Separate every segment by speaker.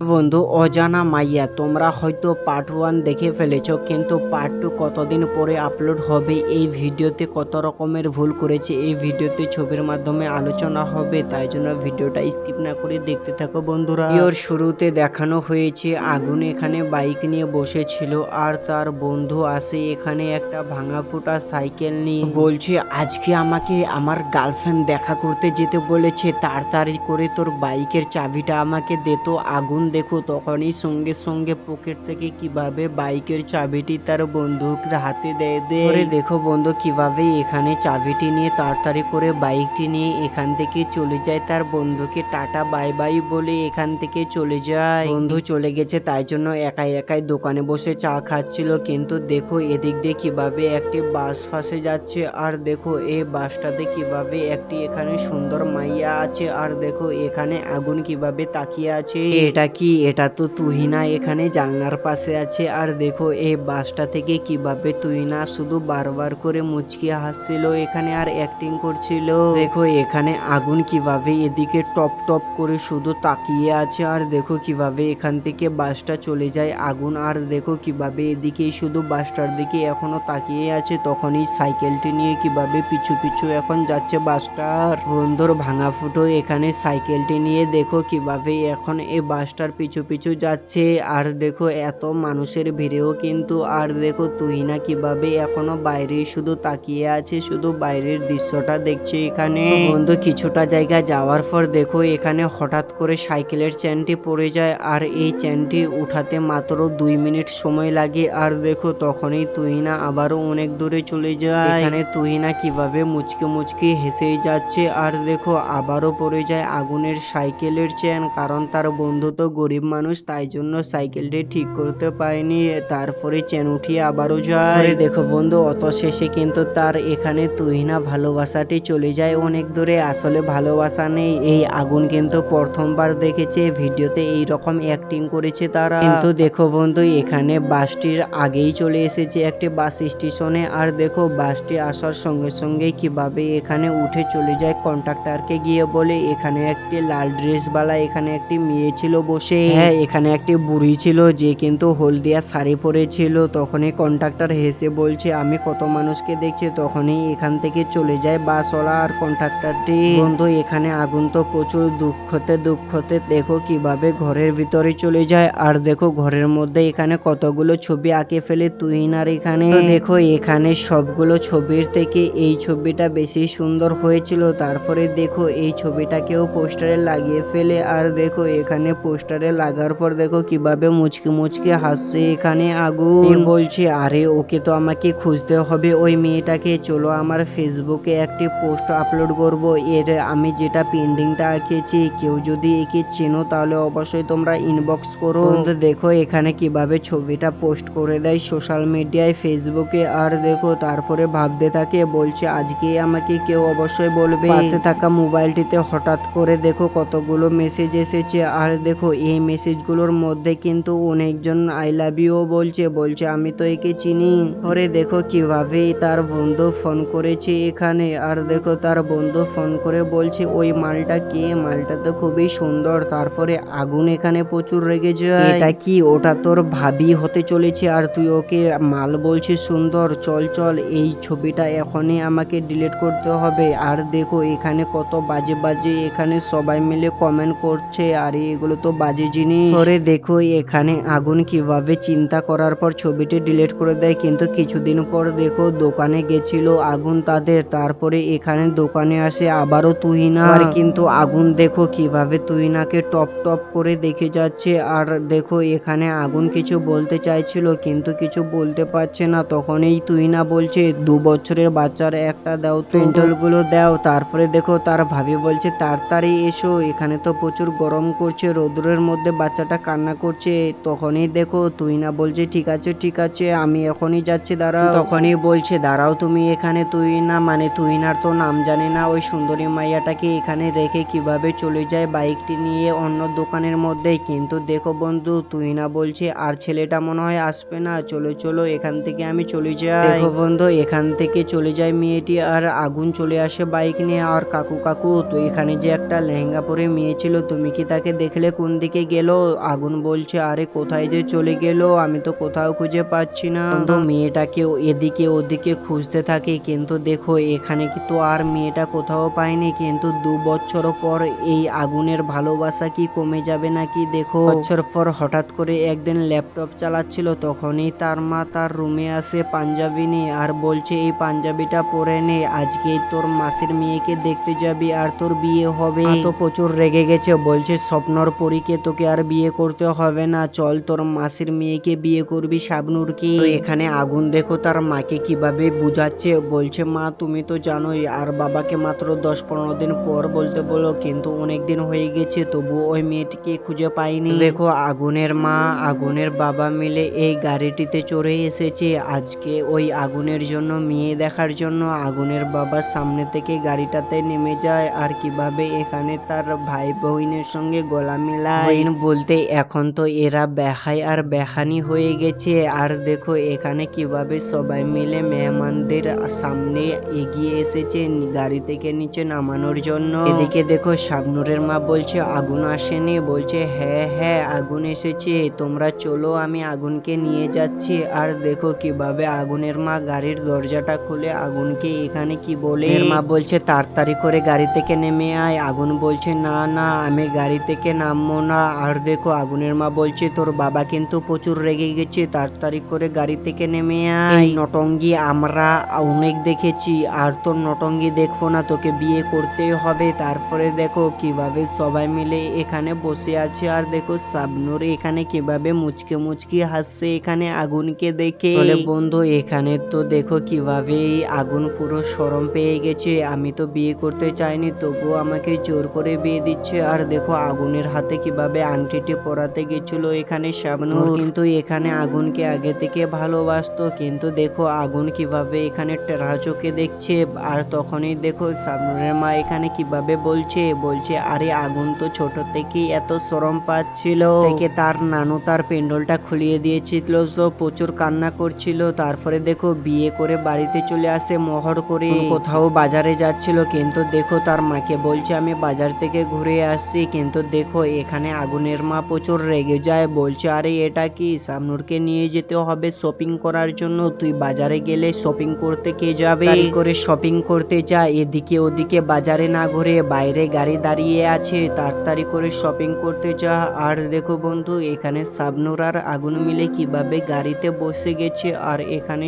Speaker 1: বন্ধু, অজানা মাইয়া, তোমরা হয়তো পার্ট ওয়ান দেখে ফেলেছো, কিন্তু পার্ট টু কতদিন পরে আপলোড হবে, এই ভিডিওতে কত রকমের ভুল করেছে, এই ভিডিওতে ছবির মাধ্যমে আলোচনা হবে, তাই জন্য ভিডিওটা স্কিপ না করে দেখতে থাকো বন্ধুরা। ওর শুরুতে দেখানো হয়েছে, আগুন এখানে বাইক নিয়ে বসেছিল, আর তার বন্ধু আসে এখানে একটা ভাঙা ফুটা সাইকেল নিয়ে। বলছে, আজকে আমাকে আমার গার্লফ্রেন্ড দেখা করতে যেতে বলেছে, তাড়াতাড়ি করে তোর বাইকের চাবিটা আমাকে দে, তো আগুন দেখো তখনই সঙ্গে সঙ্গে পকেট থেকে কীভাবে বাইকের চাবিটি তার বন্ধুর হাতে দেয় দেয় দেখো বন্ধু কীভাবে এখানে চাবিটি নিয়ে তাড়াতাড়ি করে বাইকটি নিয়ে এখান থেকে চলে যায় তার বন্ধুকে টাটা বাই বাই বলে এখান থেকে চলে যায়। বন্ধু চলে গেছে তাই জন্য একাই একাই দোকানে বসে চা খাচ্ছিল। কিন্তু দেখো এদিক দিয়ে কীভাবে একটি বাস ফাঁসে যাচ্ছে আর দেখো এই বাসটাতে কীভাবে একটি এখানে সুন্দর মাইয়া আছে আর দেখো এখানে আগুন কীভাবে তাকিয়ে আছে। এটা কি? এটা তো তুহিনা এখানে জানলার পাশে আছে। আর দেখো, এই বাসটা থেকে কীভাবে তুহিনা শুধু বারবার করে মুচকি হাসছিল, এখানে আর অ্যাক্টিং করছিল? দেখো, এখানে আগুন কীভাবে এদিকে টপ টপ করে শুধু তাকিয়ে আছে, আর দেখো কীভাবে এখান থেকে বাসটা চলে যায় আগুন। আর দেখো কীভাবে এদিকে শুধু বাসটার দিকে এখনও তাকিয়ে আছে, তখনই সাইকেলটি নিয়ে কীভাবে পিছু পিছু এখন যাচ্ছে বাসটার। বন্ধুর ভাঙা ফুটো এখানে সাইকেলটি নিয়ে দেখো কীভাবে এখন এই বাসটার পিছু পিছু যাচ্ছে। আর দেখো, এত মানুষের ভিড়েও কিন্তু, আর দেখো তুহিনা কীভাবে এখনও বাইরে শুধু তাকিয়ে আছে শুধু বাইরের দৃশ্যটা দেখছে এখানে। বন্ধু, কিছুটা জায়গা যাওয়ার পর দেখো, এখানে হঠাৎ করে সাইকেলের চেনটি পড়ে যায়। আর এই চেনটি উঠাতে মাত্র দুই মিনিট সময় লাগে। আর দেখো, তখনই তুহিনা আবারও অনেক দূরে চলে যায়। এখানে তুহিনা কীভাবে মুচকে মুচকে হেসেই যাচ্ছে। আর দেখো, আবারও পড়ে যায় আগুনের সাইকেলের চেন। কারণ তার বন্ধু তো গরিব মানুষ, তাই জন্য সাইকেলটি ঠিক করতে পারেনি। তারপরে চেন উঠিয়ে আবারও যায়। দেখো বন্ধু, অত শেষে কিন্তু তার এখানে তুহিনা ভালোবাসাটি চলে যায় অনেক দূরে। আসলে ভালোবাসা নেই। এই আগুন কিন্তু প্রথমবার দেখেছে। ভিডিওতে এই রকম অ্যাক্টিং করেছে তারা। কিন্তু দেখো বন্ধু, এখানে বাসটির আগেই চলে এসেছে একটি বাস স্টেশনে। আর দেখো, বাসটি আসার সঙ্গে সঙ্গে কীভাবে এখানে উঠে চলে যায় কন্ট্রাক্টরকে গিয়ে বলে, এখানে একটি লাল ড্রেসওয়ালা এখানে একটি মেয়ে ছিল বসে হ্যাঁ এখানে একটি বুড়ি ছিল যে কিন্তু হলদিয়া শাড়ি পরেছিল। তখনই কন্ট্রাক্টর হেসে বলছে, আমি কত মানুষকে দেখছি, তখনই এখান থেকে চলে যায় বাসওয়ালা আর কন্ট্রাক্টরটি। বন্ধু, এখানে আগুন তো প্রচুর, দুঃখতে দুঃখতে দেখো কীভাবে ঘরের ভিতরে চলে যায়। আর দেখো ঘরের মধ্যে এখানে কতগুলো ছবি আঁকে ফেলে তুই তুহিনার এখানে। দেখো, এখানে সবগুলো ছবির থেকে এই ছবিটা বেশি সুন্দর হয়েছিল। তারপরে দেখো, এই ছবিটাকেও পোস্টারে লাগিয়ে ফেলে। আর দেখো, এখানে পোস্টারে লাগার পর দেখো কীভাবে মুচকি মুচকি হাসছে এখানে আগুন। বলছে, আরে, ওকে তো আমাকে খুঁজতে হবে। ওই মেয়েটাকে চলো আমার ফেসবুকে একটি পোস্ট আপলোড করব। এর আমি যেটা পেন্ডিংটা আঁকেছি, কেউ যদি একে চেনো তাহলে অবশ্যই তোমরা ইনবক্স করো। দেখো এখানে কীভাবে ছবিটা পোস্ট করে দেয় সোশ্যাল মিডিয়ায় ফেসবুকে। আর দেখো, তারপরে ভাবতে থাকে, বলছে, আজকে আমাকে কেউ অবশ্যই বলবে। পাশে থাকা মোবাইলটিতে হঠাৎ করে দেখো কতগুলো মেসেজ এসেছে। আর দেখো এই মেসেজগুলোর মধ্যে কিন্তু অনেকজন আই লাভ ইউ বলছে বলছে, আমি তো একে চিনি। পরে দেখো কীভাবে তার বন্ধু ফোন করেছে এখানে। আর দেখো তার বন্ধু ফোন করে বলছে, ওই মালটা কে? মালটা তো খুবই সুন্দর। তারপরে আগুন এখানে প্রচুর রেগে যায়। এটা কি? ওটা তোর ভাবি হতে চলেছে আর তুই ওকে মাল বলছিস সুন্দর? চল চল, এই ছবিটা এখনই আমাকে ডিলিট করতে হবে। আর দেখো এখানে কত বাজে বাজে এখানে সবাই মিলে কমেন্ট করছে। আর এগুলো তো বাজে জিনিস। পরে দেখো এখানে আগুন কীভাবে চিন্তা করার পর ছবিটি ডিলিট করে দেয় কিন্তু কিছুদিন পর দেখো দোকানে গেছিল আগুন তাদের। তারপরে এখানে দোকানে আসে আবারও তুহিনা। আর কিন্তু আগুন দেখো কীভাবে তুহিনাকে টপ টপ করে দেখে যাচ্ছে। আর দেখো এখানে আগুন কিছু বলতে চাইছিল কিন্তু কিছু বলতে পারছে না। তখনই তুহিনা বলছে দু বছরের বাচ্চার একটা দাও পেন্টলগুলো দাও। তারপরে দেখো তার ভাবি বলছে তাড়াতাড়ি এসো এখানে তো প্রচুর গরম করছে রোদ্রের মধ্যে বাচ্চাটা কান্না করছে তখনই দেখো তুই না বলছে ঠিক আছে ঠিক আছে আমি এখনই যাচ্ছি দাঁড়াও। তখনই বলছে দাঁড়াও তুমি এখানে তুই না মানে তুহিনার তো নাম জানে না ওই সুন্দরী মাইয়াটাকে এখানে রেখে কীভাবে চলে যায় বাইকটি নিয়ে অন্য দোকানের মধ্যে? কিন্তু দেখো বন্ধু তুই না বলছে আর ছেলেটা মনে হয় আসবে না চলো চলো এখান থেকে আমি চলে যাই। দেখো বন্ধু এখান থেকে চলে যায় মেয়েটি আর আগুন চলে আসে বাইক নিয়ে আর কাকু কাকু তো এখানে যে একটা লেহেঙ্গা পরে মেয়ে ছিল তুমি কি তাকে দেখলে কোন দিকে দিকে গেল, আগুন বলছে, আরে, কোথায় যে চলে গেল? আমি তো কোথাও খুঁজে পাচ্ছি না। তো মেয়েটাকে এদিকে ওদিকে খুঁজতে থাকে, কিন্তু দেখো, এখানে কি তো আর মেয়েটা কোথাও পায়নি, কিন্তু দু বছর পর এই আগুনের ভালোবাসা কি কমে যাবে নাকি? দেখো বছর পর হঠাৎ করে একদিন ল্যাপটপ চালাচ্ছিল, তখনই তার মা তার রুমে আসে পাঞ্জাবি নিয়ে আর বলছে, এই পাঞ্জাবিটা পরে নে আজকে তোর মাসির মেয়েকে দেখতে যাবি আর তোর বিয়ে হবে। তো প্রচুর রেগে গেছে, বলছে, স্বপ্নর পরীকে তোকে আর বিয়ে করতে হবে না। চল, তোর মাসির মেয়েকে বিয়ে করবি শাবনুরকে এখানে আগুন দেখো, তার মাকে কীভাবে বুঝাচ্ছে। বলছে, মা, তুমি তো জানোই, আর বাবাকে মাত্র দশ পনেরো দিন পর বলতে বলো, কিন্তু অনেক দিন হয়ে গেছে তবু ওই মেয়েটিকে খুঁজে পাইনি। দেখো, আগুনের মা, আগুনের বাবা মিলে এই গাড়িটিতে চড়ে এসেছে। আজকে ওই আগুনের জন্য, মেয়ে দেখার জন্য, আগুনের বাবার সামনে থেকে গাড়িটাতে নেমে যায়। আর কীভাবে এখানে তার ভাই বোনের সঙ্গে গলা মিলায় বোন বলতে এখন তো এরা বেহাই আর বেহানি হয়ে গেছে। আর দেখো এখানে কীভাবে সবাই মিলে মেহমানদের সামনে এগিয়ে এসেছে গাড়ি থেকে নিচে নামানোর জন্য। এদিকে দেখো শাবনুরের মা বলছে, আগুন আসেনি। বলছে হ্যাঁ হ্যাঁ আগুন এসেছে। তোমরা চলো, আমি আগুনকে নিয়ে যাচ্ছি। আর দেখো কীভাবে আগুনের মা গাড়ির দরজাটা খুলে আগুনকে এখানে কি বলে? মা বলছে, তাড়াতাড়ি করে গাড়ি থেকে নেমে আয়। আগুন বলছে, না না, আমি গাড়ি থেকে নামবো না। আর দেখো আগুনের মা বলছে তোর বাবা কিন্তু প্রচুর রেগে গেছে তাড়াতাড়ি করে গাড়ি থেকে নেমে আয়। নটঙ্গি আমরা অনেক দেখেছি আর তোর নটঙ্গি দেখব না তোকে বিয়ে করতেই হবে। তারপরে দেখো কীভাবে সবাই মিলে এখানে বসে আছে আর দেখো সাবনুর এখানে কীভাবে মুচকে মুচকি হাসছে এখানে আগুনকে দেখে। বন্ধু এখানে তো দেখো কীভাবে আগুন পুরো সরম পেয়ে গেছে। আমি তো বিয়ে করতে চাইনি তবুও আমাকে জোর করে বিয়ে দিচ্ছে। আর দেখো আগুনের হাতে কীভাবে আংটিটি পরাতে গেছিল। এখানে শাবনুর কিন্তু এখানে আগুনকে আগে থেকে ভালোবাসতো। কিন্তু দেখো আগুন কীভাবে এখানে টেরা চোখে দেখছে। আর তখনই দেখো শাবনুরের মা এখানে কীভাবে বলছে? বলছে আরে আগুন তো ছোট থেকেই এত সরম পাচ্ছিল। থেকে তার নানু তার পেন্ডলটা খুলিয়ে দিয়েছিল। তো প্রচুর কান্না করছিল। তারপরে দেখো বিয়ে করে বাড়িতে চলে আসে মোহর করে। কোথাও বাজারে যাচ্ছিল। কিন্তু দেখো তার মাকে বলছে আমি বাজার থেকে ঘুরে আসছি। কিন্তু দেখো এখানে আগুনের মা প্রচুর রেগে যায় বলছে আরে এটা কি? সামনুরকে নিয়ে যেতে হবে শপিং করার জন্য? তুই বাজারে গেলে শপিং করতে কে যাবে? করে শপিং করতে যা এদিকে ওদিকে বাজারে না ঘুরে বাইরে গাড়ি দাঁড়িয়ে আছে তাড়াতাড়ি করে শপিং করতে যা। আর দেখো বন্ধু এখানে সাবনুর আর আগুন মিলে কীভাবে গাড়িতে বসে গেছে আর এখানে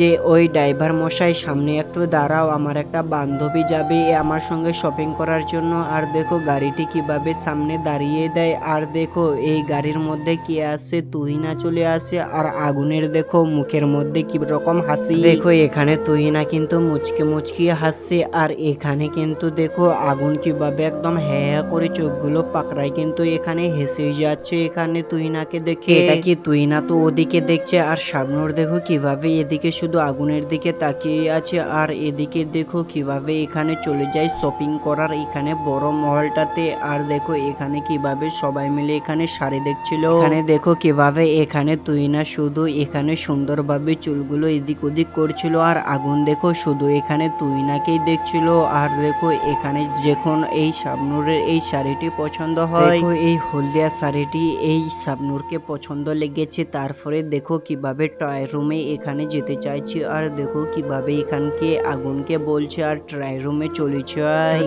Speaker 1: যে ওই ড্রাইভার মশাই সামনে একটু দাঁড়াও আমার একটা বান্ধবী যাবে আমার সঙ্গে শপিং করার জন্য। আর দেখো গাড়িটি কীভাবে সামনে দাঁড়িয়ে দেয়? আর দেখো এই গাড়ির মধ্যে কি আসে তুহিনা চলে আসে আর আগুনের দেখো মুখের মধ্যে কি রকম হাসি। দেখো এখানে তুহিনা কিন্তু মুচকে মুচকি হাসছে। আর এখানে কিন্তু দেখো আগুন কীভাবে একদম হ্যাঁ হ্যাঁ করে চোখগুলো পাকড়ায় কিন্তু এখানে হেসে যাচ্ছে এখানে তুহিনাকে দেখে। এটা কি তুহিনা তো ওদিকে দেখছে? আর সামনের দেখো কীভাবে এদিকে শুধু আগুনের দিকে তাকিয়ে আছে। আর এদিকে দেখো কীভাবে এখানে চলে যায় শপিং করার এখানে বড় মহলটাতে। আর দেখো এখানে কীভাবে সবাই মিলে এখানে শাড়ি দেখছিল। এখানে দেখো কীভাবে এখানে তুই না শুধু এখানে সুন্দরভাবে চুলগুলো এদিক ওদিক করছিল আর আগুন দেখো শুধু এখানে তুহিনাকেই দেখছিল। আর দেখো এখানে যখন এই শাবনুরের এই শাড়িটি পছন্দ হয় এই হলদিয়া শাড়িটি এই শাবনুরকে পছন্দ লেগেছে। তারপরে দেখো কীভাবে ট্রাই রুমে এখানে যেতে চাইছে আর দেখো কীভাবে এখানকে আগুনকে বলছে আর ট্রাই রুমে চলেছে।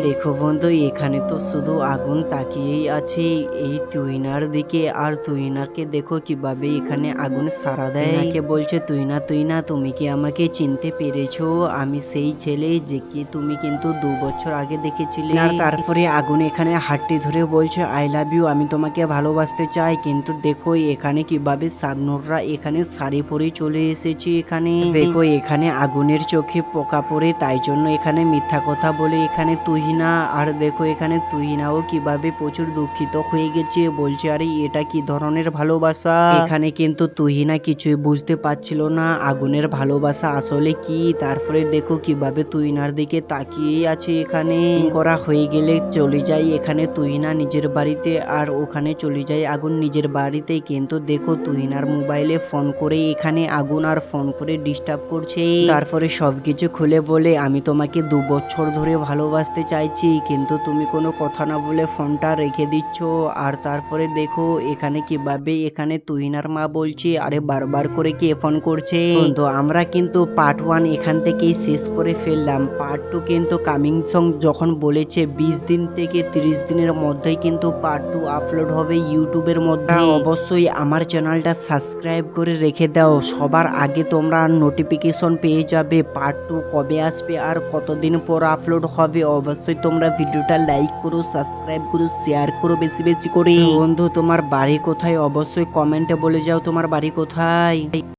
Speaker 1: দেখো বন্ধু, এখানে তো শুধু আগুন তাকিয়েই আছে। এই তুইনার দিকে আর তুইনাকে দেখো কীভাবে এখানে আগুন সারা দেয়। একে বলছে তুইনা তুইনা তুমি কি আমাকে চিনতে পেরেছ? আমি সেই ছেলে যে কি তুমি কিন্তু দু বছর আগে দেখেছিলে। আর তারপরে আগুন এখানে হাতটি ধরে বলছে আই লাভ ইউ আমি তোমাকে ভালোবাসতে চাই কিন্তু দেখো এখানে কীভাবে সাবনুররা এখানে শাড়ি পরে চলে এসেছে এখানে। দেখো এখানে আগুনের চোখে পোকা পড়ে তাই জন্য এখানে মিথ্যা কথা বলে এখানে তুহিনা আর দেখো এখানে তুহিনাও কীভাবে প্রচুর দুঃখিত হয়ে গেছে, বলছে, আরে, এটা কি ধরনের ভালোবাসা? এখানে কিন্তু তুহিনা কিছুই বুঝতে পারছিল না, আগুনের ভালোবাসা আসলে কি? তারপরে দেখো কীভাবে তুহিনার দিকে তাকিয়ে আছে এখানে। করা হয়ে গেলে চলে যায় এখানে তুহিনা নিজের বাড়িতে, আর ওখানে চলে যায় আগুন নিজের বাড়িতে। কিন্তু দেখো তুহিনার মোবাইলে ফোন করে এখানে আগুন আর ফোন করে ডিস্টার্ব করছে। তারপরে সবকিছু খুলে বলে, আমি তোমাকে দু বছর ধরে ভালোবাসতে চাইছি, কিন্তু তুমি কোনো কথা না বলে ফোনটা রেখে দিচ্ছ। আর তারপরে দেখো এখানে কীভাবে এখানে তুহিনার মা বলছে আরে বারবার করে কে ফোন করছে? তো আমরা কিন্তু পার্ট ওয়ান এখান থেকেই শেষ করে ফেললাম। পার্ট টু কিন্তু কামিং সং যখন বলেছে বিশ দিন থেকে তিরিশ দিনের মধ্যেই কিন্তু পার্ট টু আপলোড হবে ইউটিউবের মধ্যে। অবশ্যই আমার চ্যানেলটা সাবস্ক্রাইব করে রেখে দাও। সবার আগে তোমরা নোটিফিকেশন পেয়ে যাবে পার্ট টু কবে আসবে আর কতদিন পর আপলোড হবে। অবশ্যই তোমরা ভিডিওটা লাইক করো সাবস্ক্রাইব করো শেয়ার করো বেশি বেশি করে বন্ধু তোমার বাড়ি কোথায়? অবশ্যই কমেন্টে বলে যাও তোমার বাড়ি কোথায়।